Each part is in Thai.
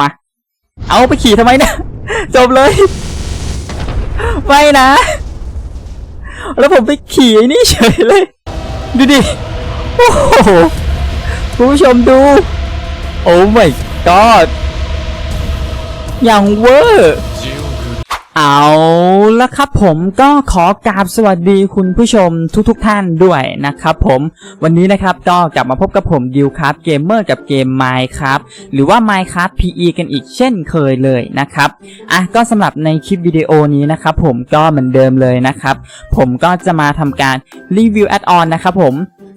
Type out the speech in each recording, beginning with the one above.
มา เอาไปขี่ทำไมเนี่ย จบเลย ไม่นะ แล้วผมไปขี่ไอ้นี่เฉยเลย ดูดิ โอ้โหคุณผู้ชมดู โอ้ my god อย่างเวอร์ เอาละครับผมก็ขอกราบสวัสดีคุณผู้ชมทุกๆทท่านด้วยนะครับผมวันนี้นะครับก็กลับมาพบกับผมดิวครับเกมเมอร์กับเกม Minecraft หรือว่า Minecraft PE กันอีกเช่นเคยเลยนะครับอะก็สำหรับในคลิปวิดีโอนี้นะครับผมก็เหมือนเดิมเลยนะครับผมก็จะมาทำการรีวิวแอดออนนะครับผม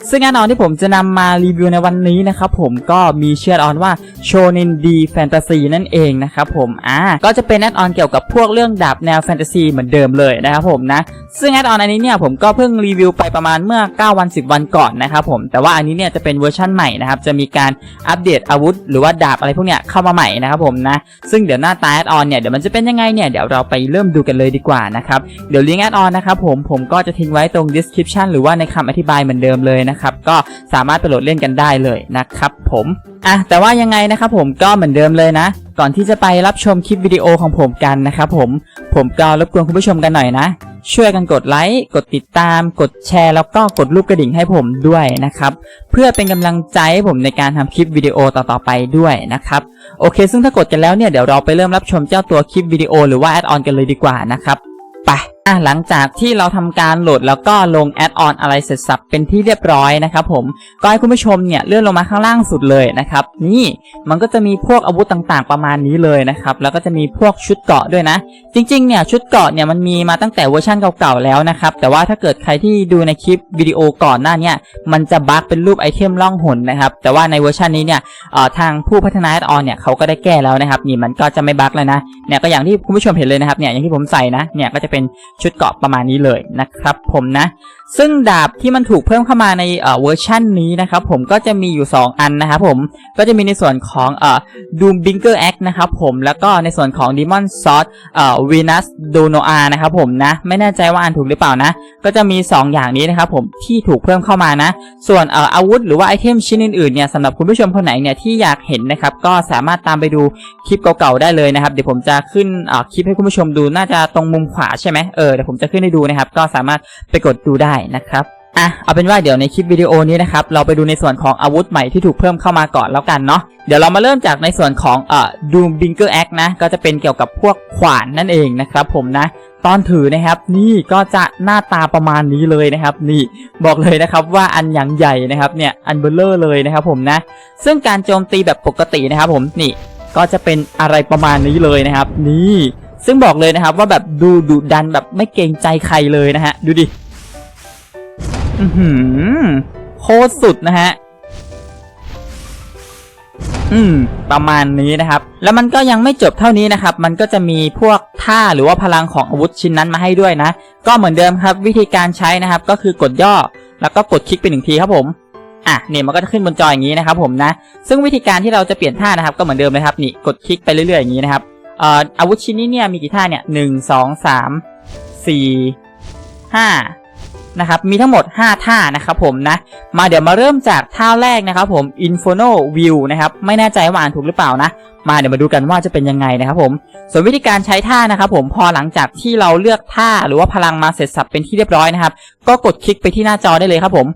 ซึ่งแอดออนที่ผมจะนำมารีวิวในวันนี้นะครับผมก็มีเชื่อออนว่า Shonen D Fantasy นั่นเองนะครับผมอ่าก็จะเป็นแอดออนเกี่ยวกับพวกเรื่องดาบแนวแฟนตาซีเหมือนเดิมเลยนะครับผมนะซึ่งแอดออนอันนี้เนี่ยผมก็เพิ่งรีวิวไปประมาณเมื่อ 9 วัน 10 วันก่อนนะครับผมแต่ว่าอันนี้เนี่ยจะเป็นเวอร์ชั่นใหม่นะครับจะมีการอัปเดตอาวุธ หรือว่าดาบอะไรพวกเนี้ยเข้ามาใหม่นะครับผมนะซึ่งเดี๋ยวหน้าตาแอดออนเนี่ยเดี๋ยวมันจะเป็นยังไงเนี่ยเดี๋ยวเราไปเริ่มดูกันเลยดีกว่านะครับเดี๋ยวลิงก์แอดออนนะครับผมผมก็จะทิ้งไว้ตรง description หรือว่าในคำอธิบายเหมือนเดิมเลยนะครับ ก็สามารถไปโหลดเล่นกันได้เลยนะครับผมอะแต่ว่ายังไงนะครับผมก็เหมือนเดิมเลยนะ ก่อนที่จะไปรับชมคลิปวิดีโอของผมกันนะครับผมผมก็รบกวนคุณผู้ชมกันหน่อยนะ ช่วยกันกดไลค์กดติดตาม กดแชร์ แล้วก็กดรูปกระดิ่งให้ผมด้วยนะครับ เพื่อเป็นกำลังใจให้ผมในการทำคลิปวิดีโอต่อๆไปด้วยนะครับโอเค ซึ่งถ้ากดกันแล้วเนี่ยเดี๋ยวเราไปเริ่มรับชมเจ้าตัวคลิปวิดีโอหรือว่าแอดออนกันเลยดีกว่านะครับ อะหลังจากที่เราทำการโหลดแล้วก็ลงแอดออนอะไรเสร็จสับเป็นที่เรียบร้อยนะครับผมก็ให้คุณผู้ชมเนี่ยเลื่อนลงมาข้างล่างสุดเลยนะครับ นี่มันก็จะมีพวกอาวุธต่างๆประมาณนี้เลยนะครับ แล้วก็จะมีพวกชุดเกราะด้วยนะ จริงๆเนี่ยชุดเกราะเนี่ยมันมีมาตั้งแต่เวอร์ชั่นเก่าๆแล้วนะครับ แต่ว่าถ้าเกิดใครที่ดูในคลิปวิดีโอก่อนหน้าเนี่ยมันจะบั๊กเป็นรูปไอเทมล่องหนนะครับ แต่ว่าในเวอร์ชันนี้เนี่ยทางผู้พัฒนาแอดออนเนี่ยเขาก็ได้แก้แล้วนะครับนี่มันก็จะไม่บั๊กแล้วนะเนี่ยก็อย่างที่คุณผู้ชมเห็นเลยนะครับเนี่ยอย่างที่ผมใส่นะเนี่ยก็จะเป็นชุดเกาะประมาณนี้เลยนะครับผมนะ ซึ่งดาบที่มันถูกเพิ่มเข้ามาในเอ่อเวอร์ชันนี้นะครับผมก็จะมีอยู่ 2 อันนะครับผมก็จะมีในส่วนของเอ่อ Doom Binker Axe นะครับผมแล้วก็ในส่วนของ Demon Sword เอ่อ Venus Donoa นะครับผมนะ ไม่แน่ใจว่าอ่านถูกหรือเปล่านะ ก็จะมี 2 อย่างนี้นะครับผมที่ถูกเพิ่มเข้ามานะ ส่วนเอ่ออาวุธหรือว่าไอเทมชิ้นอื่นๆเนี่ยสำหรับคุณผู้ชมคนไหนเนี่ยที่อยากเห็นนะครับก็สามารถตามไปดูคลิปเก่าๆได้เลยนะครับเดี๋ยวผมจะขึ้นเอ่อคลิปให้คุณผู้ชมดูน่าจะตรงมุมขวาใช่ไหมเออเดี๋ยวผมจะขึ้นให้ดูนะครับ ก็สามารถไปกดดูได้นะครับอะเอาเป็นว่าเดี๋ยวในคลิปวิดีโอนี้นะครับเราไปดูในส่วนของอาวุธใหม่ที่ถูกเพิ่มเข้ามาก่อนแล้วกันเนาะเดี๋ยวเรามาเริ่มจากในส่วนของเอ่อ Doom Binker Axe นะก็จะเป็นเกี่ยวกับพวกขวานนั่นเองนะครับผมนะตอนถือนะครับนี่ก็จะหน้าตาประมาณนี้เลยนะครับ นี่บอกเลยนะครับว่าอันอย่างใหญ่นะครับเนี่ยอันเบลเลอร์เลยนะครับผมนะซึ่งการโจมตีแบบปกตินะครับผมนี่ก็จะเป็นอะไรประมาณนี้เลยนะครับ นี่ ซึ่งบอกเลยนะครับว่าแบบดูดุดันแบบไม่เกรงใจใครเลยนะฮะ ดูดิอือหือโคตรสุดนะฮะ อืม ประมาณนี้นะครับ แล้วมันก็ยังไม่จบเท่านี้นะครับ มันก็จะมีพวกท่าหรือว่าพลังของอาวุธชิ้นนั้นมาให้ด้วยนะ ก็เหมือนเดิมครับ วิธีการใช้นะครับ ก็คือกดย่อ แล้วก็กดคลิกไปหนึ่งทีครับผม อะ เนี่ยมันก็จะขึ้นบนจออย่างนี้นะครับผมนะ ซึ่งวิธีการที่เราจะเปลี่ยนท่านะครับ ก็เหมือนเดิมเลยครับ นี่ กดคลิกไปเรื่อยๆอย่างนี้นะครับ อ่อาวุธชิ้นนี้เนี่ยมีกี่ท่าเนี่ยหนึ่งสองสามสี่ห้านะครับ มีทั้งหมด 5 ท่านะครับผมนะ มาเดี๋ยวมาเริ่มจากท่าแรกนะครับผม Inferno View นะครับ ไม่แน่ใจว่าอ่านถูกหรือเปล่านะ มาเดี๋ยวมาดูกันว่าจะเป็นยังไงนะครับผม ส่วนวิธีการใช้ท่านะครับผม พอหลังจากที่เราเลือกท่าหรือว่าพลังมาเสร็จสับเป็นที่เรียบร้อยนะครับ ก็กดคลิกไปที่หน้าจอได้เลยครับผม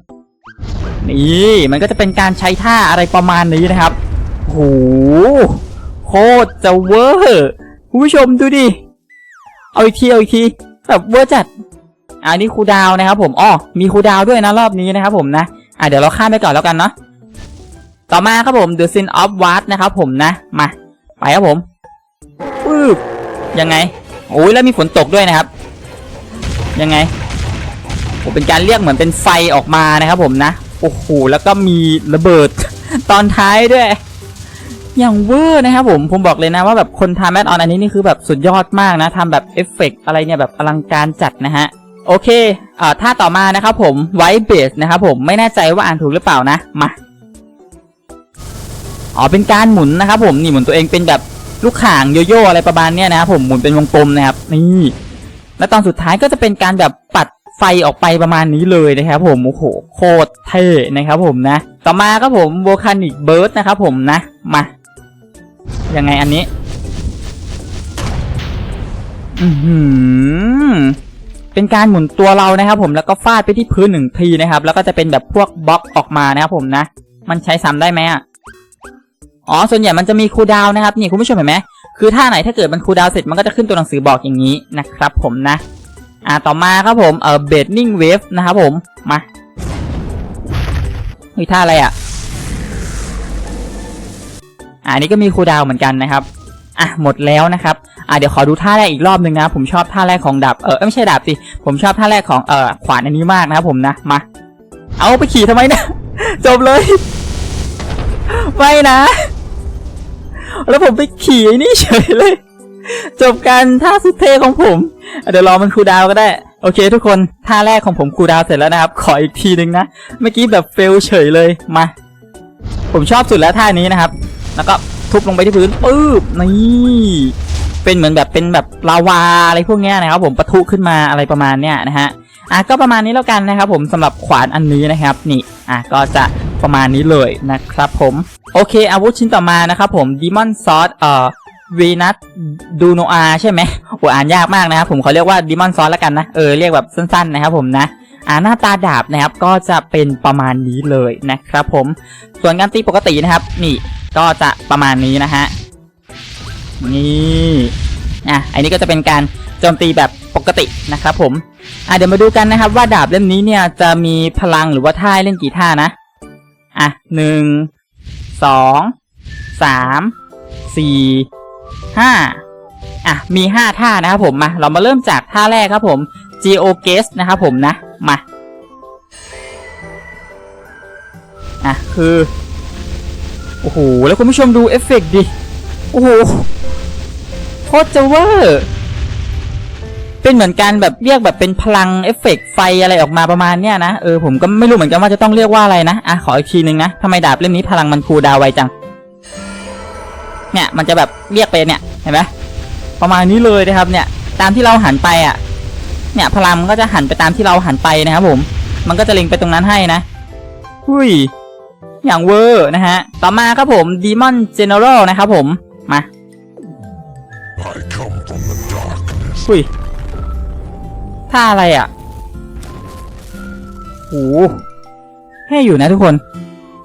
นี่ มันก็จะเป็นการใช้ท่าอะไรประมาณนี้นะครับโอ้โห โคตรจะเวอร์คุณผู้ชมดูดิ เอาอีกทีเอาอีกทีแบบเวอร์จัด อันนี้ครูดาวนะครับผมอ๋อมีครูดาวด้วยนะรอบนี้นะครับผมนะอะเดี๋ยวเราข้ามไปก่อนแล้วกันเนาะต่อมาครับผม The Sin of Ward นะครับผมนะ มา ไปครับผมปึ๊บยังไงโอ้ยแล้วมีฝนตกด้วยนะครับ ยังไงโอ้เป็นการเรียกเหมือนเป็นไฟออกมานะครับผมนะ โอ้โห แล้วก็มีระเบิดตอนท้ายด้วย อย่างเวอร์นะครับผมผมบอกเลยนะว่าแบบคนทำแอดออนอันนี้นี่คือแบบสุดยอดมากนะทำแบบเอฟเฟกต์อะไรเนี่ยแบบอลังการจัดนะฮะโอเคอ่าท่าต่อมานะครับผมไวท์เบสนะครับผมไม่แน่ใจว่าอ่านถูกหรือเปล่านะมาอ๋อเป็นการหมุนนะครับผมนี่หมุนตัวเองเป็นแบบลูกข่างโยโย่อะไรประมาณเนี้ยนะครับผมหมุนเป็นวงกลมนะครับนี่แล้วตอนสุดท้ายก็จะเป็นการแบบปัดไฟออกไปประมาณนี้เลยนะครับผมโอ้โหโคตรเท่นะครับผมนะ ต่อมาครับผมโวคานิกเบิร์ดนะครับผมนะมา ยังไงอันนี้ อือหือเป็นการหมุนตัวเรานะครับ ผมแล้วก็ฟาดไปที่พื้นหนึ่งทีนะครับ แล้วก็จะเป็นแบบพวกบล็อกออกมานะครับ ผมนะ มันใช้ซ้ำได้ไหมอะอ๋อ ส่วนใหญ่มันจะมีคูดาวนะครับ นี่คุณผู้ชมเห็นไหมคือท่าไหนถ้าเกิดมันคูดาวเสร็จมันก็จะขึ้นตัวหนังสือบอกอย่างนี้นะครับ ผมนะ อ่าต่อมาครับผมเอ่อเบดนิ่งเวฟนะครับผมมาเฮ้ยท่าอะไรอะ อันนี้ก็มีคูดาวเหมือนกันนะครับอะหมดแล้วนะครับอะเดี๋ยวขอดูท่าแรกอีกรอบหนึ่งนะผมชอบท่าแรกของดาบเออไม่ใช่ดาบสิผมชอบท่าแรกของเอ่อขวานอันนี้มากนะครับผมนะมา เอาไปขี่ทำไมนะจบเลยไม่นะ แล้วผมไปขี่นี่เฉยเลย จบการท่าสุดเทของผม เดี๋ยวรอมันคูดาวก็ได้ โอเคทุกคนท่าแรกของผมคูดาวเสร็จแล้วนะครับ ขออีกทีหนึ่งนะ เมื่อกี้แบบเฟลเฉยเลยมา ผมชอบสุดแล้วท่านี้นะครับ แล้วก็ทุบลงไปที่พื้นปึ๊บนี่เป็นเหมือนแบบเป็นแบบลาวาอะไรพวกเนี้ยนะครับ ผมปะทุขึ้นมาอะไรประมาณเนี้ยนะฮะอะก็ประมาณนี้แล้วกันนะครับ ผมสำหรับขวานอันนี้นะครับ นี่อะก็จะประมาณนี้เลยนะครับ ผมโอเค อาวุธชิ้นต่อมานะครับ ผม Demon Sword เอ่อวีนัสดูโนอาใช่ไหมโอ้อ่านยากมากนะครับ ผมขอเรียกว่า Demon Sword แล้วกันนะ เออเรียกแบบสั้นๆนะครับผมนะ อ่าหน้าตาดาบนะครับก็จะเป็นประมาณนี้เลยนะครับผม ส่วนการตีปกตินะครับ นี่ ก็จะประมาณนี้นะฮะ นี่อะอันนี้ก็จะเป็นการโจมตีแบบปกตินะครับผมอะเดี๋ยวมาดูกันนะครับ ว่าดาบเล่มนี้เนี่ยจะมีพลังหรือว่าท่าเล่นกี่ท่านะ อะหนึ่งสองสามสี่ห้าอะมีห้าท่านะครับผมมาเรามาเริ่มจากท่าแรกครับผม Geo Guess นะครับผมนะมาอะคือ โอ้โห แล้วคุณผู้ชมดูเอฟเฟกต์ดิ โอ้โหโคตรจะเวอร์เป็นเหมือนการแบบเรียกแบบเป็นพลังเอฟเฟกต์ไฟอะไรออกมาประมาณเนี้ยนะ เออผมก็ไม่รู้เหมือนกันว่าจะต้องเรียกว่าอะไรนะ อะ ขออีกทีนึงนะทำไมดาบเล่มนี้พลังมันคูดาวไวจัง เนี่ยมันจะแบบเรียกไปเนี่ย เห็นไหมประมาณนี้เลยนะครับ เนี่ย ตามที่เราหันไปอะ เนี่ยพลังก็จะหันไปตามที่เราหันไปนะครับผม มันก็จะเล็งไปตรงนั้นให้นะ หุย อย่างเวอร์นะฮะ ต่อมาครับผม Demon General นะครับผม มา I come from the darkness. อุ้ยท่าอะไรอะโหให้อยู่นะทุกคน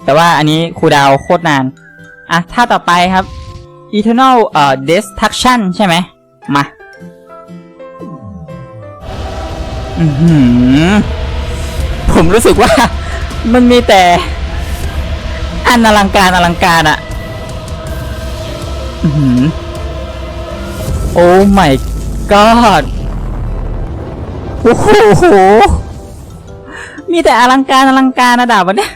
แต่ว่าอันนี้คูลดาวน์โคตรนาน อะท่าต่อไปครับ Eternal เอ่อ Destruction ใช่ไหม มา อือหือผมรู้สึกว่ามันมีแต่ อันอลังการอลังการอะอือหือโอ้ my god โอ้โห มีแต่อลังการอลังการนะดาบวันนี้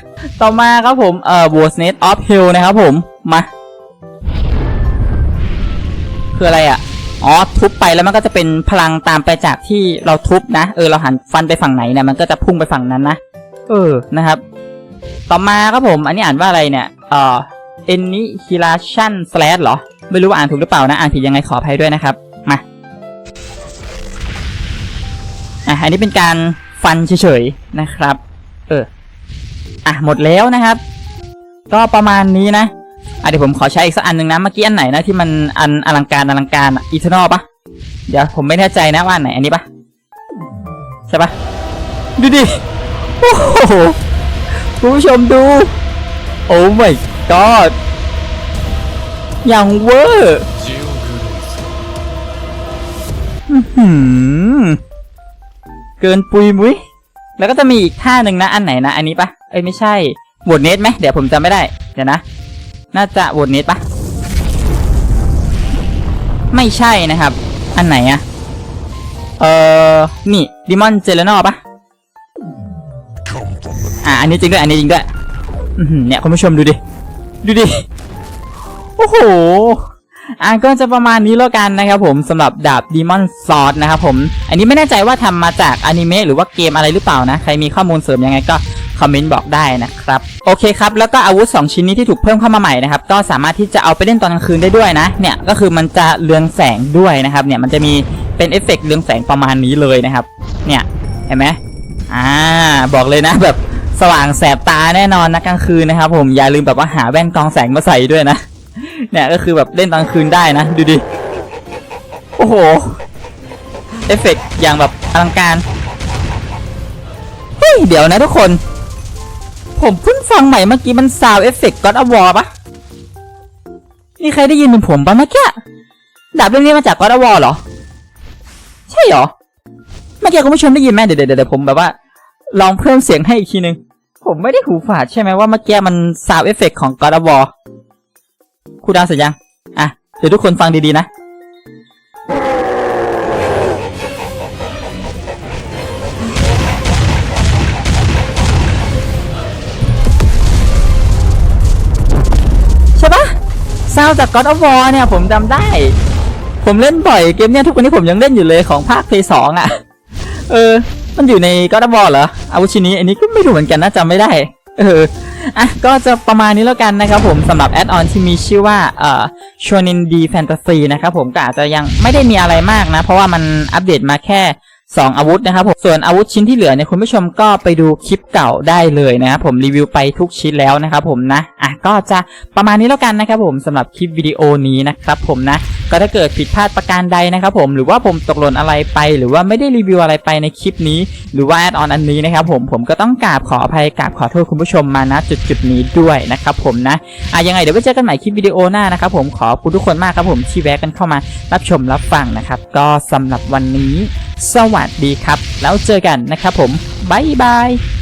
ต่อมาครับผม เอ่อ w o r s n e t of Hell นะครับผม มา คืออะไรอะ อ๋อ ทุบไปแล้วมันก็จะเป็นพลังตามไปจากที่เราทุบนะ เออ เราหันฟันไปฝั่งไหนเนี่ย มันก็จะพุ่งไปฝั่งนั้นนะ เออ นะครับ ต่อมาครับผม อันนี้อ่านว่าอะไรเนี่ยเอ่อ annihilation slash เหรอ ไม่รู้ว่าอ่านถูกหรือเปล่านะ อ่านผิดยังไงขออภัยด้วยนะครับ มา อะ อันนี้เป็นการฟันเฉยๆนะครับ เออ อะ หมดแล้วนะครับ ก็ประมาณนี้นะ อะเดี๋ยวผมขอใช้อีกสักอันหนึ่งนะ เมื่อกี้อันไหนนะที่มันอันอลังการอลังการอีเทอร์นอลปะเดี๋ยวผมไม่แน่ใจนะว่าอันไหนอันนี้ปะใช่ปะดูดิ โอ้โห คุณผู้ชมดู โอ้ my god อย่างเวอร์เกินปุยมุ้ย แล้วก็จะมีอีกท่าหนึ่งนะ อันไหนนะ อันนี้ปะเอ้ยไม่ใช่โหวตเนสไหมเดี๋ยวผมจำไม่ได้ เดี๋ยวนะ น่าจะโหวตเนสปะไม่ใช่นะครับ อันไหนอะเอ่อนี่ดิมอนเจเลนอปะ อะอันนี้จริงด้วยอันนี้จริงด้วยเนี่ยคุณผู้ชมดูดิ ดูดิ โอ้โหอะก็จะประมาณนี้แล้วกันนะครับผมสำหรับดาบ Demon Sword นะครับผม อันนี้ไม่แน่ใจว่าทำมาจากอนิเมะหรือว่าเกมอะไรหรือเปล่านะ ใครมีข้อมูลเสริมยังไงก็คอมเมนต์บอกได้นะครับ โอเคครับ แล้วก็อาวุธ 2 ชิ้นนี้ที่ถูกเพิ่มเข้ามาใหม่นะครับ ก็สามารถที่จะเอาไปเล่นตอนกลางคืนได้ด้วยนะ เนี่ยก็คือมันจะเรืองแสงด้วยนะครับ เนี่ยมันจะมีเป็นเอฟเฟกต์เรืองแสงประมาณนี้เลยนะครับ เนี่ยเห็นไหมอ่าบอกเลยนะแบบ สว่างแสบตาแน่นอนนะกลางคืนนะครับผมอย่าลืมแบบว่าหาแว่นกรองแสงมาใส่ด้วยนะ เนี่ยก็คือแบบเล่นกลางคืนได้นะ ดูดิ โอ้โห เอฟเฟกต์อย่างแบบอลังการ เฮ้ย เดี๋ยวนะทุกคน ผมเพิ่งฟังใหม่เมื่อกี้มันซาวเอฟเฟกต์ก็อดอวอร์ปะมีใครได้ยินเป็นผมปะเมื่อกี้ดาบเรื่องนี้มาจากก็อดอวอร์เหรอ ใช่เหรอเมื่อกี้คุณผู้ชมได้ยินไหมเดี๋ยวเดี๋ยวเดี๋ยวผมแบบว่าลองเพิ่มเสียงให้อีกทีนึง ผมไม่ได้หูฝาดใช่ไหมว่าเมื่อกี้มันซาวเอฟเฟกต์ของ God of War ครูดาวเสร็จยัง อะ เดี๋ยวทุกคนฟังดีๆนะ ใช่ปะซาวจาก God of War เนี่ยผมจำได้ ผมเล่นบ่อยเกมเนี่ยทุกวันนี้ผมยังเล่นอยู่เลยของภาค PS2 อะ เออ มันอยู่ใน God of War เหรออาวุธชิ้นนี้อันนี้ก็ไม่รู้เหมือนกันนะจำไม่ได้ เอออะก็จะประมาณนี้แล้วกันนะครับผมสำหรับแอดออนที่มีชื่อว่าเอ่อชวนินดีแฟนตาซีนะครับผมก็อาจจะยังไม่ได้มีอะไรมากนะ เพราะว่ามันอัปเดตมาแค่ 2 อาวุธนะครับผมส่วนอาวุธชิ้นที่เหลือเนี่ยคุณผู้ชมก็ไปดูคลิปเก่าได้เลยนะครับผมรีวิวไปทุกชิ้นแล้วนะครับผมนะอะก็จะประมาณนี้แล้วกันนะครับผมสำหรับคลิปวิดีโอนี้นะครับผมนะ ก็ถ้าเกิดผิดพลาดประการใดนะครับผมหรือว่าผมตกหล่นอะไรไป หรือว่าไม่ได้รีวิวอะไรไปในคลิปนี้ หรือว่าแอดออนอันนี้นะครับผมผมก็ต้องกราบขออภัยกราบขอโทษคุณผู้ชมมาณจุดจุดนี้ด้วยนะครับผมนะอะยังไงเดี๋ยวไว้เจอกันใหม่คลิปวิดีโอหน้านะครับผมขอบคุณทุกคนมากครับผมที่แวะกันเข้ามารับชมรับฟังนะครับ ก็สำหรับวันนี้ สวัสดีครับ แล้วเจอกันนะครับผมบายบาย